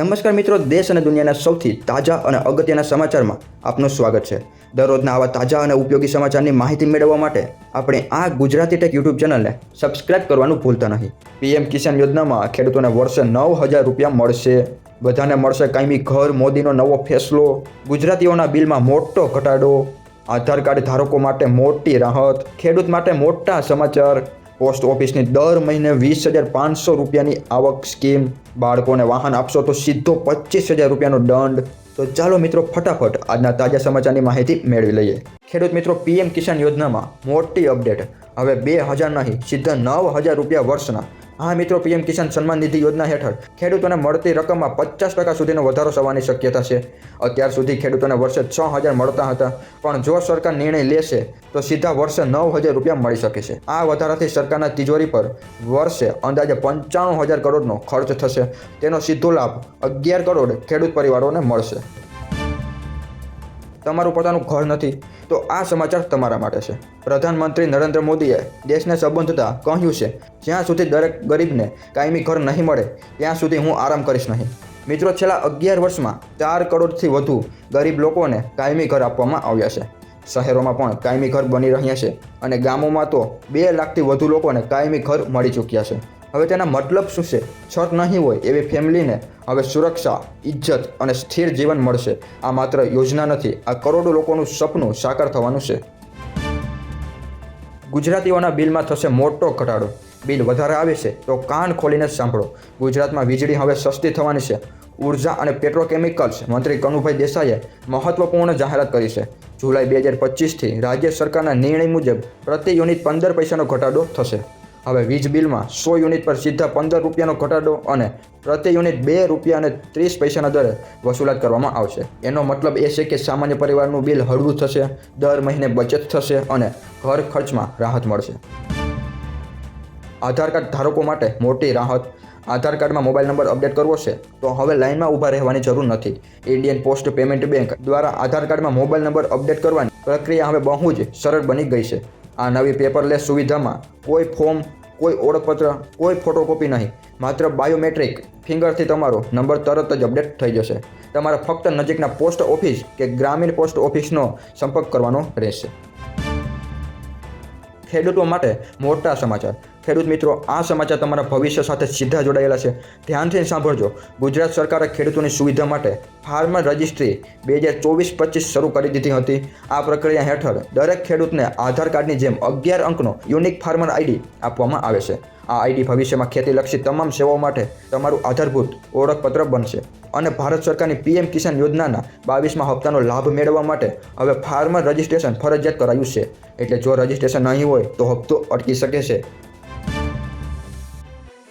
નમસ્કાર મિત્રો, દેશ અને દુનિયાના સૌથી તાજા અને અગત્યના સમાચારમાં આપનું સ્વાગત છે. દરરોજના આવા તાજા અને ઉપયોગી સમાચારની માહિતી મેળવવા માટે આપણે આ ગુજરાતી ટેક યુટ્યુબ ચેનલને સબસ્ક્રાઇબ કરવાનું ભૂલતા નહીં. પીએમ કિસાન યોજનામાં ખેડૂતોને વર્ષે નવ હજાર રૂપિયા મળશે. બધાને મળશે કાયમી ઘર, મોદીનો નવો ફેસલો, ગુજરાતીઓના બિલમાં મોટો ઘટાડો, આધાર કાર્ડ ધારકો માટે મોટી રાહત, ખેડૂત માટે મોટા સમાચાર પોસ્ટ ઓફિસની દર મહિને વીસ હજાર પાંચસો રૂપિયાની આવક સ્કીમ. બાળકોને વાહન આપશો તો સીધો પચીસ હજાર રૂપિયાનો દંડ. તો ચાલો મિત્રો ફટાફટ આજના તાજા સમાચારની માહિતી મેળવી લઈએ. ખેડૂત મિત્રો, પીએમ કિસાન યોજનામાં મોટી અપડેટ. હવે બે હજાર નહીં, સીધા નવ હજાર રૂપિયા વર્ષના. હા મિત્રો, પીએમ કિસાન સન્માન નિધિ યોજના હેઠળ ખેડૂતોને મળતી રકમમાં પચાસ ટકા સુધીનો વધારો થવાની શક્યતા છે. અત્યાર સુધી ખેડૂતોને વર્ષે છ હજાર મળતા હતા, પણ જો સરકાર નિર્ણય લેશે, તો સીધા વર્ષે નવ હજાર રૂપિયા મળી શકે છે. આ વધારાથી સરકારના તિજોરી પર વર્ષે અંદાજે પંચાણું હજાર કરોડનો ખર્ચ થશે. તેનો સીધો લાભ અગિયાર કરોડ ખેડૂત પરિવારોને મળશે. તમારું પોતાનું ઘર નથી, તો આ સમાચાર તમારા માટે છે. પ્રધાનમંત્રી નરેન્દ્ર મોદીએ દેશને સંબંધતા કહ્યું છે, જ્યાં સુધી દરેક ગરીબને કાયમી ઘર નહીં મળે, ત્યાં સુધી હું આરામ કરીશ નહીં. મિત્રો, છેલ્લા અગિયાર વર્ષમાં ચાર કરોડથી વધુ ગરીબ લોકોને કાયમી ઘર આપવામાં આવ્યા છે. શહેરોમાં પણ કાયમી ઘર બની રહ્યા છે અને ગામોમાં તો બે લાખથી વધુ લોકોને કાયમી ઘર મળી ચૂક્યા છે. હવે તેના મતલબ શું છે? છત નહીં હોય એવી ફેમિલીને હવે સુરક્ષા ઇજ્જત અને સ્થિર જીવન મળશે. આ માત્ર યોજના નથી, આ કરોડો લોકોનું સપનું સાકાર થવાનું છે. ગુજરાતીઓના બિલમાં થશે મોટો ઘટાડો. બિલ વધારે આવે છે, તો કાન ખોલીને સાંભળો. ગુજરાતમાં વીજળી હવે સસ્તી થવાની છે. ઊર્જા અને પેટ્રોકેમિકલ્સ મંત્રી કનુભાઈ દેસાઈએ મહત્વપૂર્ણ જાહેરાત કરી છે. જુલાઈ બે હજાર પચીસથી રાજ્ય સરકારના નિર્ણય મુજબ પ્રતિ યુનિટ પંદર પૈસાનો ઘટાડો થશે. હવે વીજ બિલમાં સો યુનિટ પર સીધા પંદર રૂપિયાનો ઘટાડો અને પ્રતિ યુનિટ બે રૂપિયા અને ત્રીસ પૈસાના દરે વસૂલાત કરવામાં આવશે. એનો મતલબ એ છે કે સામાન્ય પરિવારનું બિલ હળવું થશે, દર મહિને બચત થશે અને ઘર ખર્ચમાં રાહત મળશે. આધાર કાર્ડ ધારકો માટે મોટી રાહત. આધાર કાર્ડમાં મોબાઈલ નંબર અપડેટ કરવો છે તો હવે લાઇનમાં ઊભા રહેવાની જરૂર નથી. ઇન્ડિયન પોસ્ટ પેમેન્ટ બેંક દ્વારા આધાર કાર્ડમાં મોબાઈલ નંબર અપડેટ કરવાની પ્રક્રિયા હવે બહુ જ સરળ બની ગઈ છે. આ નવી પેપરલેસ સુવિધામાં કોઈ ફોર્મ કોઈ ઓળખપત્ર, કોઈ ફોટોકોપી નહીં. માત્ર બાયોમેટ્રિક ફિંગરથી તમારો નંબર તરત જ અપડેટ થઈ જશે. તમારે ફક્ત નજીકના પોસ્ટ ઓફિસ કે ગ્રામીણ પોસ્ટ ઓફિસનો સંપર્ક કરવાનો રહેશે. ખેડૂતો માટે મોટા સમાચાર. ખેડૂત મિત્રો, આ સમાચાર તમારા ભવિષ્ય સાથે સીધા જોડાયેલા છે. ધ્યાનથી સાંભળજો. ગુજરાત સરકારે ખેડૂતોની સુવિધા માટે ફાર્મર રજિસ્ટ્રી બે હજાર ચોવીસ પચીસ શરૂ કરી દીધી હતી. આ પ્રક્રિયા હેઠળ દરેક ખેડૂતને આધાર કાર્ડની જેમ અગિયાર અંકનો યુનિક ફાર્મર આઈડી આપવામાં આવે છે. આ આઈડી ભવિષ્યમાં ખેતીલક્ષી તમામ સેવાઓ માટે તમારું આધારભૂત ઓળખપત્ર બનશે. અને ભારત સરકારની પીએમ કિસાન યોજનાના બાવીસમાં હપ્તાનો લાભ મેળવવા માટે હવે ફાર્મર રજિસ્ટ્રેશન ફરજિયાત કરાયું છે. એટલે જો રજિસ્ટ્રેશન નહીં હોય, તો હપ્તો અટકી શકે છે.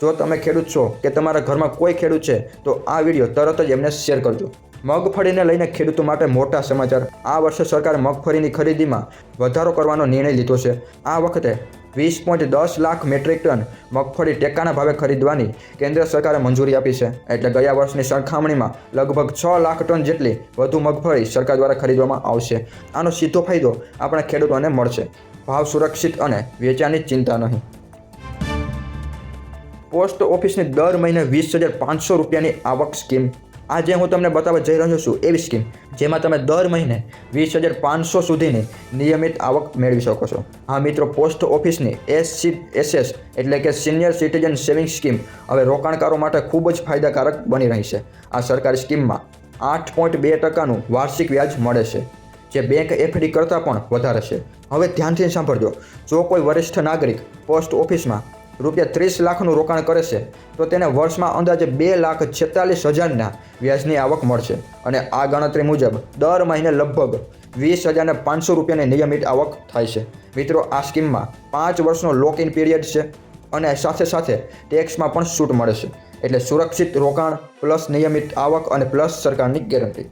જો તમે ખેડૂત છો કે તમારા ઘરમાં કોઈ ખેડૂત છે, તો આ વીડિયો તરત જ એમને શેર કરજો. મગફળીને લઈને ખેડૂતો માટે મોટા સમાચાર. આ વર્ષે સરકારે મગફળીની ખરીદીમાં વધારો કરવાનો નિર્ણય લીધો છે. આ વખતે વીસ પોઈન્ટ દસ લાખ મેટ્રિક ટન મગફળી ટેકાના ભાવે ખરીદવાની કેન્દ્ર સરકારે મંજૂરી આપી છે. એટલે ગયા વર્ષની સરખામણીમાં લગભગ છ લાખ ટન જેટલી વધુ મગફળી સરકાર દ્વારા ખરીદવામાં આવશે. આનો સીધો ફાયદો આપણા ખેડૂતોને મળશે. ભાવ સુરક્ષિત અને વેચાણની ચિંતા નહીં. પોસ્ટ ઓફિસની દર મહિને વીસ હજાર પાંચસો રૂપિયાની આવક સ્કીમ આજે હું તમને બતાવવા જઈ રહ્યો છું એવી સ્કીમ જેમાં તમે દર મહિને વીસ હજાર પાંચસો સુધીની નિયમિત આવક મેળવી શકો છો. હા મિત્રો, પોસ્ટ ઓફિસની એસસી એસએસ એટલે કે સિનિયર સિટીઝન સેવિંગ સ્કીમ હવે રોકાણકારો માટે ખૂબ જ ફાયદાકારક બની રહી છે. આ સરકારી સ્કીમમાં આઠ પોઈન્ટ બે ટકાનું વાર્ષિક વ્યાજ મળે છે, જે બેંક એફડી કરતાં પણ વધારે છે. હવે ધ્યાનથી સાંભળજો, જો કોઈ વરિષ્ઠ નાગરિક પોસ્ટ ઓફિસમાં રૂપિયા ત્રીસ લાખનું રોકાણ કરે છે, તો તેને વર્ષમાં અંદાજે બે લાખ છેતાલીસ હજારના વ્યાજની આવક મળશે. અને આ ગણતરી મુજબ દર મહિને લગભગ વીસ હજારને પાંચસો રૂપિયાની નિયમિત આવક થાય છે. મિત્રો, આ સ્કીમમાં પાંચ વર્ષનો લોક ઇન પીરિયડ છે અને સાથે સાથે ટેક્સમાં પણ છૂટ મળે છે. એટલે સુરક્ષિત રોકાણ પ્લસ નિયમિત આવક અને પ્લસ સરકારની ગેરંટી.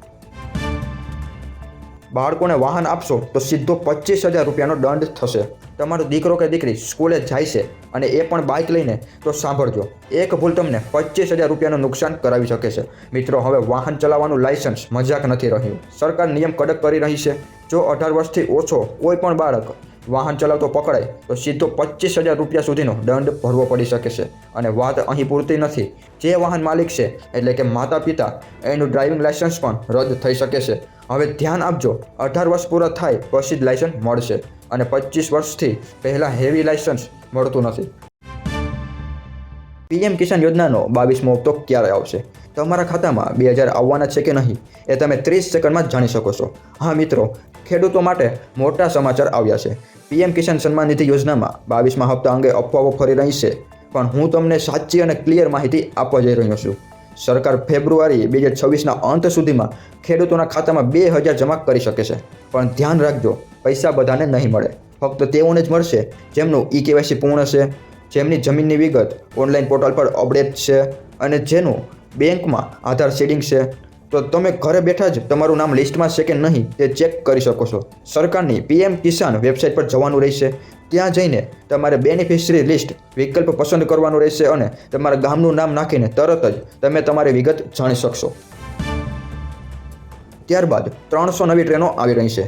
બાળકોને વાહન આપશો તો સીધો પચીસ હજાર રૂપિયાનો દંડ થશે. તમારો દીકરો કે દીકરી સ્કૂલે જાય છે અને એ પણ બાઇક લઈને, તો સાંભળજો. એક ભૂલ તમને પચીસ હજાર રૂપિયાનું નુકસાન કરાવી શકે છે. મિત્રો, હવે વાહન ચલાવવાનું લાયસન્સ મજાક નથી રહ્યું. સરકાર નિયમ કડક કરી રહી છે. જો અઢાર વર્ષથી ઓછો કોઈ પણ બાળક વાહન ચલાવતો પકડાય તો સીધો પચીસ હજાર રૂપિયા સુધીનો દંડ ભરવો પડી શકે છે. અને વાત અહીં પૂરતી નથી. જે વાહન માલિક છે, એટલે કે માતા પિતા એનું ડ્રાઇવિંગ લાયસન્સ પણ રદ થઈ શકે છે. હવે ધ્યાન આપજો, અઢાર વર્ષ પૂરા થાય, પછી જ લાયસન્સ મળશે. અને પચીસ વર્ષથી પહેલાં હેવી લાયસન્સ મળતું નથી. પીએમ કિસાન યોજનાનો બાવીસમો હપ્તો ક્યારે આવશે? તમારા ખાતામાં બે હજાર આવવાના છે કે નહીં, એ તમે ત્રીસ સેકન્ડમાં જાણી શકો છો. હા મિત્રો, ખેડૂતો માટે મોટા સમાચાર આવ્યા છે. પીએમ કિસાન સન્માન નિધિ યોજનામાં બાવીસમા હપ્તા અંગે અફવાઓ ફરી રહી છે. પણ હું તમને સાચી અને ક્લિયર માહિતી આપવા જઈ રહ્યો છું. સરકાર ફેબ્રુઆરી બે હજાર છવ્વીસના અંત સુધીમાં ખેડૂતોના ખાતામાં બે હજાર જમા કરી શકે છે. પણ ધ્યાન રાખજો પૈસા બધાને નહીં મળે. ફક્ત તેઓને જ મળશે, જેમનું ઈ કેવાયસી પૂર્ણ છે, જેમની જમીનની વિગત ઓનલાઈન પોર્ટલ પર અપડેટ છે અને જેનું બેંકમાં આધાર સેડિંગ છે. તો તમે ઘરે બેઠા જ તમારું નામ લિસ્ટમાં છે કે નહીં તે ચેક કરી શકો છો. સરકારની પીએમ કિસાન વેબસાઇટ પર જવાનું રહેશે. ત્યાં જઈને તમારે બેનિફિશરી લિસ્ટ વિકલ્પ પસંદ કરવાનું રહેશે અને તમારા ગામનું નામ નાખીને તરત જ તમે તમારી વિગત જાણી શકશો. ત્યારબાદ ત્રણસો નવી ટ્રેનો આવી રહી છે.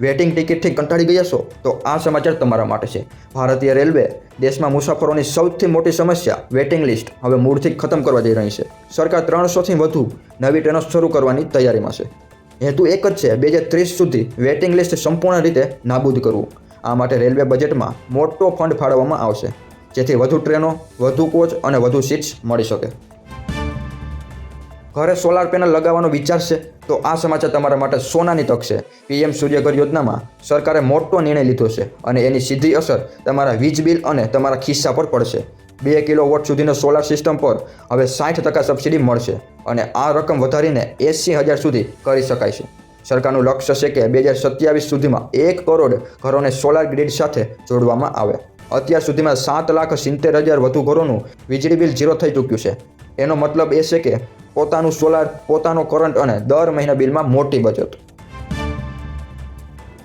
વેટિંગ ટિકિટથી કંટાળી ગયા છો? તો આ સમાચાર તમારા માટે છે. ભારતીય રેલવે દેશમાં મુસાફરોની સૌથી મોટી સમસ્યા વેટિંગ લિસ્ટ. હવે મૂળથી ખતમ કરવા જઈ રહી છે. સરકાર ત્રણસોથી વધુ નવી ટ્રેનો શરૂ કરવાની તૈયારીમાં છે. હેતુ એક જ છે બે હજાર ત્રીસ સુધી વેટિંગ લિસ્ટ સંપૂર્ણ રીતે નાબૂદ કરવું. આ માટે રેલવે બજેટમાં મોટો ફંડ ફાળવવામાં આવશે, જેથી વધુ ટ્રેનો, વધુ કોચ અને વધુ સીટ્સ મળી શકે. ઘરે સોલાર પેનલ લગાવવાનો વિચાર છે? તો આ સમાચાર તમારા માટે સોનાની તક છે. પીએમ સૂર્યઘર યોજનામાં સરકારે મોટો નિર્ણય લીધો છે અને એની સીધી અસર તમારા વીજ બિલ અને તમારા ખિસ્સા પર પડશે. બે કિલો વોટ સુધીનો સોલાર સિસ્ટમ પર હવે સાઠ ટકા સબસિડી મળશે અને આ રકમ વધારીને એંસી હજાર સુધી કરી શકાય છે. સરકારનું લક્ષ્ય છે કે બે હજાર સત્યાવીસ સુધીમાં એક કરોડ ઘરોને સોલાર ગ્રીડ સાથે જોડવામાં આવે. અત્યાર સુધીમાં સાત લાખ સિત્તેર હજાર વધુ ઘરોનું વીજળી બિલ ઝીરો થઈ ચૂક્યું છે. એનો મતલબ એ છે કે પોતાનું સોલાર પોતાનો કરંટ અને દર મહિના બિલમાં મોટી બચત.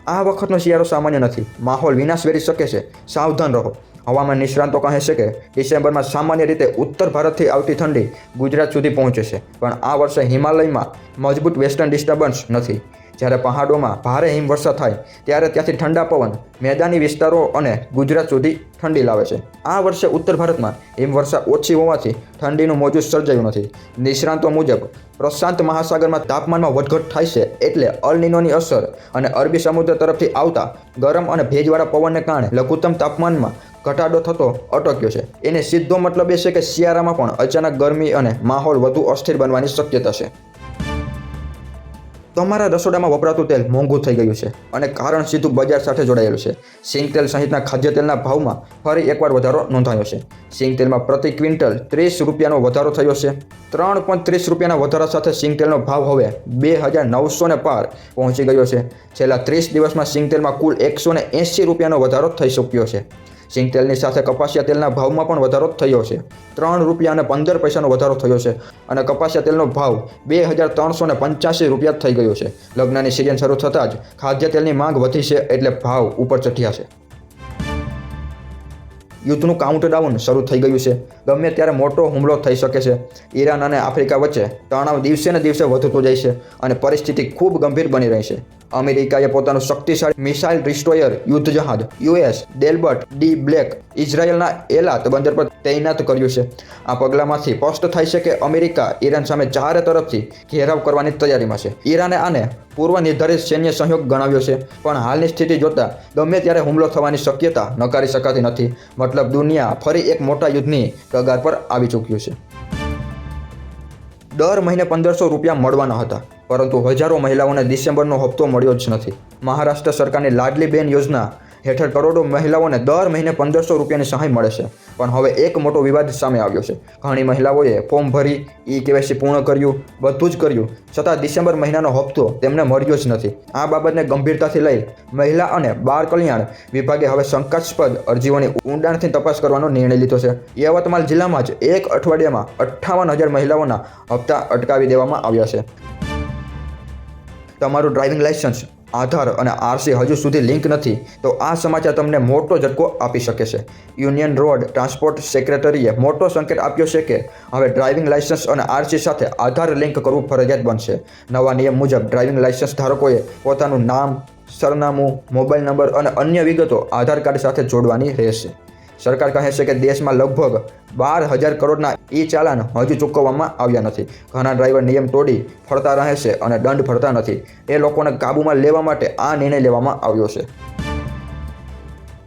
આ વખતનો શિયાળો સામાન્ય નથી. માહોલ વિનાશ વેરી શકે છે. સાવધાન રહો. હવામાન નિષ્ણાંતો કહે છે કે ડિસેમ્બરમાં સામાન્ય રીતે ઉત્તર ભારતથી આવતી ઠંડી ગુજરાત સુધી પહોંચે છે. પણ આ વર્ષે હિમાલયમાં મજબૂત વેસ્ટર્ન ડિસ્ટર્બન્સ નથી. જ્યારે પહાડોમાં ભારે હિમવર્ષા થાય, ત્યારે ત્યાંથી ઠંડા પવન, મેદાની વિસ્તારો અને ગુજરાત સુધી ઠંડી લાવે છે. આ વર્ષે ઉત્તર ભારતમાં હિમવર્ષા ઓછી હોવાથી ઠંડીનું મોજું સર્જાયું નથી. નિષ્ણાંતો મુજબ, પ્રશાંત મહાસાગરમાં તાપમાનમાં વધઘટ થાય છે એટલે અલનીનોની અસર અને અરબી સમુદ્ર તરફથી આવતા ગરમ અને ભેજવાળા પવનને કારણે લઘુત્તમ તાપમાનમાં ઘટાડો થતો અટક્યો છે. એને સીધો મતલબ એ છે કે શિયાળામાં પણ અચાનક ગરમી અને માહોલ વધુ અસ્થિર બનવાની શક્યતા છે. તમારા રસોડામાં વપરાતું તેલ મોંઘું થઈ ગયું છે અને કારણ સીધું બજાર સાથે જોડાયેલું છે. સિંગ તેલ સહિતના ખાદ્ય તેલના ભાવમાં ફરી એકવાર વધારો નોંધાયો છે. સિંગ તેલમાં પ્રતિ ક્વિન્ટલ ત્રીસ રૂપિયાનો વધારો થયો છે. ત્રણ પોઈન્ટ ત્રીસ રૂપિયાના વધારા સાથે સિંગ તેલનો ભાવ હવે બે હજાર નવસો ને પાર પહોંચી ગયો છે. છેલ્લા ત્રીસ દિવસમાં સિંગ તેલમાં કુલ એકસો ને રૂપિયાનો વધારો થઈ ચૂક્યો છે. સિંગ તેલની સાથે કપાસિયા તેલના ભાવમાં પણ વધારો થયો છે. ત્રણ રૂપિયા અને પંદર પૈસાનો વધારો થયો છે અને કપાસિયા તેલનો ભાવ બે હજાર ત્રણસો ને પંચ્યાસી રૂપિયા થઈ ગયો છે. લગ્નની સિઝન શરૂ થતાં જ ખાદ્ય તેલની માંગ વધી છે એટલે ભાવ ઉપર ચઢ્યા છે. યુદ્ધનું કાઉન્ટડાઉન શરૂ થઈ ગયું છે. ગમે ત્યારે મોટો હુમલો થઈ શકે છે. ઈરાન અને આફ્રિકા વચ્ચે તણાવ દિવસે ને દિવસે વધતો જાય છે અને પરિસ્થિતિ ખૂબ ગંભીર બની રહી છે. અમેરિકાએ પોતાનું શક્તિશાળી મિસાઇલ ડિસ્ટ્રોયર યુદ્ધ જહાજ U S Delbert D Black ઇઝરાયલના Eilat બંદર પર તૈનાત કર્યું છે. આ પગલામાંથી સ્પષ્ટ થાય છે કે અમેરિકા ઈરાન સામે ચારે તરફથી ઘેરાવ કરવાની તૈયારીમાં છે. ઈરાને આને પૂર્વ નિર્ધારિત સૈન્ય સહયોગ ગણાવ્યો છે. પણ હાલની સ્થિતિ જોતા ગમે ત્યારે હુમલો થવાની શક્યતા નકારી શકાતી નથી. મતલબ દુનિયા ફરી એક મોટા યુદ્ધની કગાર પર આવી ચૂક્યું છે. દર મહિને પંદરસો રૂપિયા મળવાના હતા. પરંતુ હજારો મહિલાઓને ડિસેમ્બરનો હપ્તો મળ્યો જ નથી. મહારાષ્ટ્ર સરકારની લાડલી બેન યોજના હેઠળ કરોડો મહિલાઓને દર મહિને પંદરસો રૂપિયાની સહાય મળે છે. પણ હવે એક મોટો વિવાદ સામે આવ્યો છે. ઘણી મહિલાઓએ ફોર્મ ભરી, ઈ કેવાયસી પૂર્ણ કર્યું, બધું જ કર્યું. છતાં ડિસેમ્બર મહિનાનો હપ્તો તેમને મળ્યો જ નથી. આ બાબતને ગંભીરતાથી લઈ મહિલા અને બાળ કલ્યાણ વિભાગે હવે શંકાસ્પદ અરજીઓની ઊંડાણથી તપાસ કરવાનો નિર્ણય લીધો છે. યવતમાલ જિલ્લામાં જ એક અઠવાડિયામાં અઠ્ઠાવન હજાર મહિલાઓના હપ્તા અટકાવી દેવામાં આવ્યા છે. તમારું ડ્રાઇવિંગ લાયસન્સ આધાર અને આરસી હજુ સુધી લિંક નથી, તો આ સમાચાર તમને મોટો ઝટકો આપી શકે છે. યુનિયન રોડ ટ્રાન્સપોર્ટ સેક્રેટરીએ મોટો સંકેત આપ્યો છે કે, હવે ડ્રાઇવિંગ લાયસન્સ અને આરસી સાથે આધાર લિંક કરવું ફરજિયાત બનશે. નવા નિયમ મુજબ ડ્રાઇવિંગ લાયસન્સ ધારકોએ પોતાનું નામ, સરનામું, મોબાઈલ નંબર અને અન્ય વિગતો આધાર કાર્ડ સાથે જોડવાની રહેશે. સરકાર કહે છે કે દેશમાં લગભગ બાર હજાર કરોડના ઈ ચાલાન હજુ ચૂકવવામાં આવ્યા નથી. ઘણા ડ્રાઈવર નિયમ તોડી ફરતા રહે છે અને દંડ ભરતા નથી. એ લોકોને કાબૂમાં લેવા માટે આ નિર્ણય લેવામાં આવ્યો છે.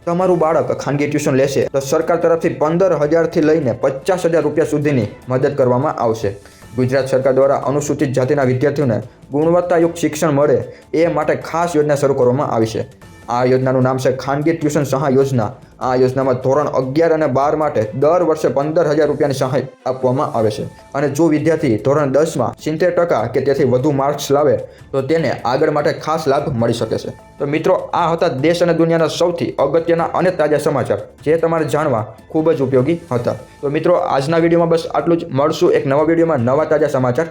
તમારું બાળક ખાનગી ટ્યુશન લેશે તો સરકાર તરફથી પંદર હજારથી લઈને પચાસ હજાર રૂપિયા સુધીની મદદ કરવામાં આવશે. ગુજરાત સરકાર દ્વારા અનુસૂચિત જાતિના વિદ્યાર્થીઓને ગુણવત્તાયુક્ત શિક્ષણ મળે એ માટે ખાસ યોજના શરૂ કરવામાં આવી છે. આ યોજનાનું નામ છે ખાનગી ટ્યુશન સહાય યોજના. આ યોજનામાં ધોરણ અગિયાર અને બાર માટે દર વર્ષે પંદર હજાર રૂપિયાની સહાય આપવામાં આવે છે. અને જો વિદ્યાર્થી ધોરણ દસમાં સિત્તેર ટકા કે તેથી વધુ માર્ક્સ લાવે, તો તેને આગળ માટે ખાસ લાભ મળી શકે છે. તો મિત્રો, આ હતા દેશ અને દુનિયાના સૌથી અગત્યના અને તાજા સમાચાર, જે તમારે જાણવા ખૂબ જ ઉપયોગી હતા. તો મિત્રો, આજના વિડીયોમાં બસ આટલું જ. મળશું એક નવા વિડીયોમાં નવા તાજા સમાચાર